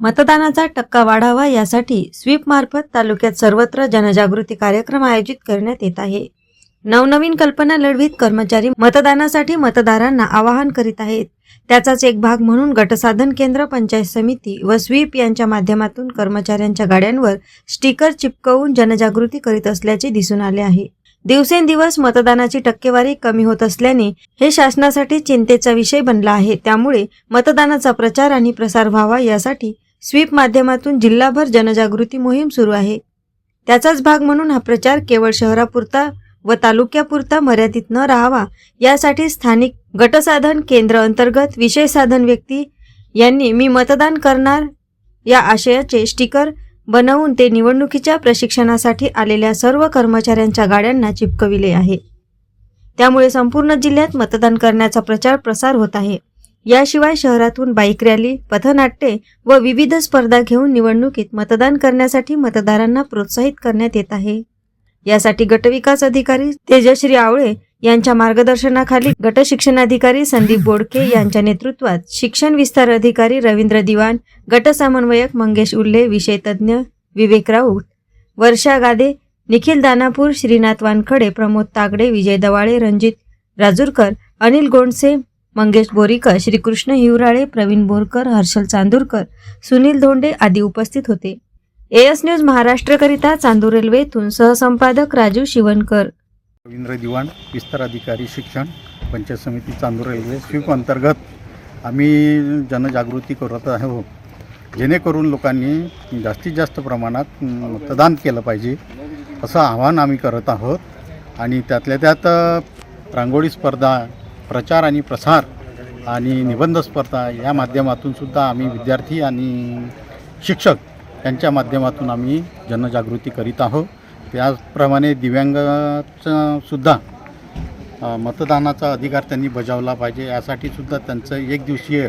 मतदानाचा टक्का वाढावा यासाठी स्वीपमार्फत तालुक्यात सर्वत्र जनजागृती कार्यक्रम आयोजित करण्यात येत आहे. नवनवीन कल्पना लढवीत कर्मचारी मतदानासाठी मतदारांना आवाहन करीत आहेत. त्याचाच एक भाग म्हणून गटसाधन केंद्र पंचायत समिती व स्वीप यांच्या माध्यमातून कर्मचाऱ्यांच्या गाड्यांवर स्टिकर चिपकवून जनजागृती करीत असल्याचे दिसून आले आहे. दिवसेंदिवस मतदानाची टक्केवारी कमी होत असल्याने हे शासनासाठी चिंतेचा विषय बनला आहे. त्यामुळे मतदानाचा प्रचार आणि प्रसार व्हावा यासाठी स्वीप माध्यमातून जिल्हाभर जनजागृती मोहीम सुरू आहे. त्याचाच भाग म्हणून हा प्रचार केवळ शहरापुरता व तालुक्यापुरता मर्यादित न राहावा यासाठी स्थानिक गटसाधन केंद्र अंतर्गत विशेष साधन व्यक्ती यांनी मी मतदान करणार या आशयाचे स्टिकर बनवून ते निवडणुकीच्या प्रशिक्षणासाठी आलेल्या सर्व कर्मचाऱ्यांच्या गाड्यांना चिपकविले आहे. त्यामुळे संपूर्ण जिल्ह्यात मतदान करण्याचा प्रचार प्रसार होत आहे. याशिवाय शहरातून बाईक रॅली पथनाट्ये व विविध स्पर्धा घेऊन निवडणुकीत मतदान करण्यासाठी मतदारांना प्रोत्साहित करण्यात येत आहे. यासाठी गटविकास अधिकारी तेजश्री आवळे यांच्या मार्गदर्शनाखाली गट शिक्षणाधिकारी संदीप बोडके यांच्या नेतृत्वात शिक्षण विस्तार अधिकारी रवींद्र दिवाण गट समन्वयक मंगेश उल्ले विषय तज्ज्ञ विवेक राऊत वर्षा गादे निखिल दानापूर श्रीनाथ वानखडे प्रमोद तागडे विजय दवाळे रणजित राजूरकर अनिल गोंडसे मंगेश बोरीकर श्रीकृष्ण हिवराळे प्रवीण बोरकर हर्षल चांदूरकर सुनील धोंडे आदी उपस्थित होते. एएस न्यूज महाराष्ट्रकरिता चांदूर रेल्वेतून सहसंपादक राजू शिवणकर. रवींद्र दिवाण विस्तार अधिकारी शिक्षण पंचायत समिती चांदूर रेल्वे स्वीप अंतर्गत आम्ही जनजागृती करत आहोत जेणेकरून लोकांनी जास्तीत जास्त प्रमाणात मतदान केलं पाहिजे असं आवाहन आम्ही करत आहोत. आणि त्यातल्या त्यात रांगोळी स्पर्धा प्रचार आणि प्रसार आणि निबंध स्पर्धा या माध्यमातून सुद्धा आम्ही विद्यार्थी आणि शिक्षक यांच्या माध्यमातून आम्ही जनजागृती करीत आहोत. त्याचप्रमाणे दिव्यांगाचं सुद्धा मतदानाचा अधिकार त्यांनी बजावला पाहिजे. यासाठी सुद्धा त्यांचं एक दिवसीय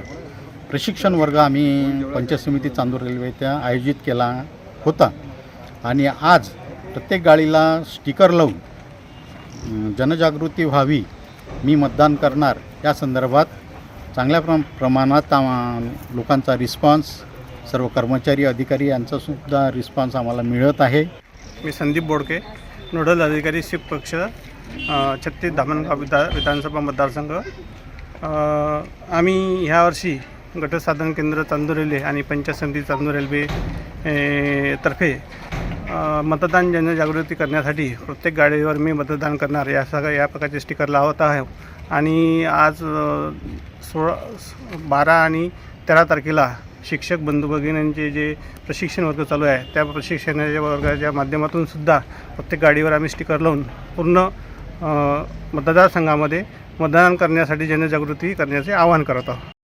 प्रशिक्षण वर्ग आम्ही पंचायत समिती चांदूर रेल्वे त्या आयोजित केला होता. आणि आज प्रत्येक गाडीला स्टिकर लावून जनजागृती व्हावी मी मतदान करणार. या संदर्भात चांगल्या प्र प्रमाणात लोकांचा रिस्पॉन्स सर्व कर्मचारी अधिकारी यांचासुद्धा रिस्पॉन्स आम्हाला मिळत आहे. मी संदीप बोडके नोडल अधिकारी शिप पक्ष छत्तीस धामणगाव विधा विधानसभा मतदारसंघ. आम्ही ह्यावर्षी गटसाधन केंद्र चांदूर रेल्वे आणि पंचायत समिती चांदूर रेल्वे तर्फे मतदान जनजागृती करण्यासाठी प्रत्येक गाडीवर मी मतदान करणार या सगळ्या या प्रकारचे स्टिकर लावत आहे. आणि आज सोळा बारा आणि तेरा तारखेला शिक्षक बंधू भगिनींचे जे प्रशिक्षण वर्ग चालू आहे त्या प्रशिक्षणाच्या वर्गाच्या माध्यमातून सुद्धा प्रत्येक गाडीवर आम्ही स्टिकर लावून पूर्ण मतदारसंघामध्ये मतदान करण्यासाठी जनजागृती करण्याचे आवाहन करत आहोत.